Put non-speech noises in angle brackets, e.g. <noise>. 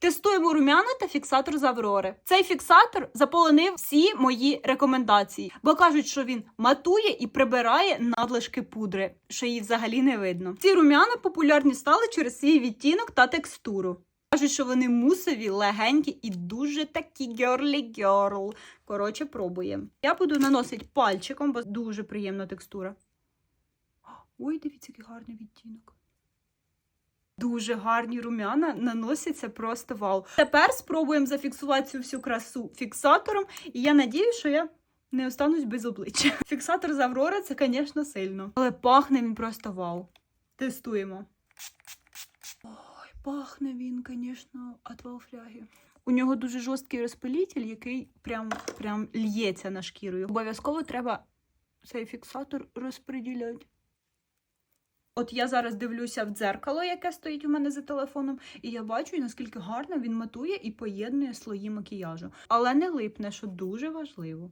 Тестуємо румяна та фіксатор з Аврори. Цей фіксатор заполонив всі мої рекомендації, бо кажуть, що він матує і прибирає надлишки пудри, що її взагалі не видно. Ці румяна популярні стали через свій відтінок та текстуру. Кажуть, що вони мусові, легенькі і дуже такі герлі герл. Коротше, пробуємо. Я буду наносити пальчиком, бо дуже приємна текстура. Ой, дивіться, який гарний відтінок. Дуже гарні румяна наносяться просто вау. Тепер спробуємо зафіксувати цю всю красу фіксатором, і я надію, що я не останусь без обличчя. <laughs> Фіксатор з Аврори це, звісно, сильно. Але пахне він просто вау. Тестуємо. Ой, пахне він, звісно, отвал фляги. У нього дуже жорсткий розпилитель, який прям, прям л'ється на шкіру. Обов'язково треба цей фіксатор розподіляти. От я зараз дивлюся в дзеркало, яке стоїть у мене за телефоном, і я бачу, наскільки гарно він матує і поєднує слої макіяжу. Але не липне, що дуже важливо.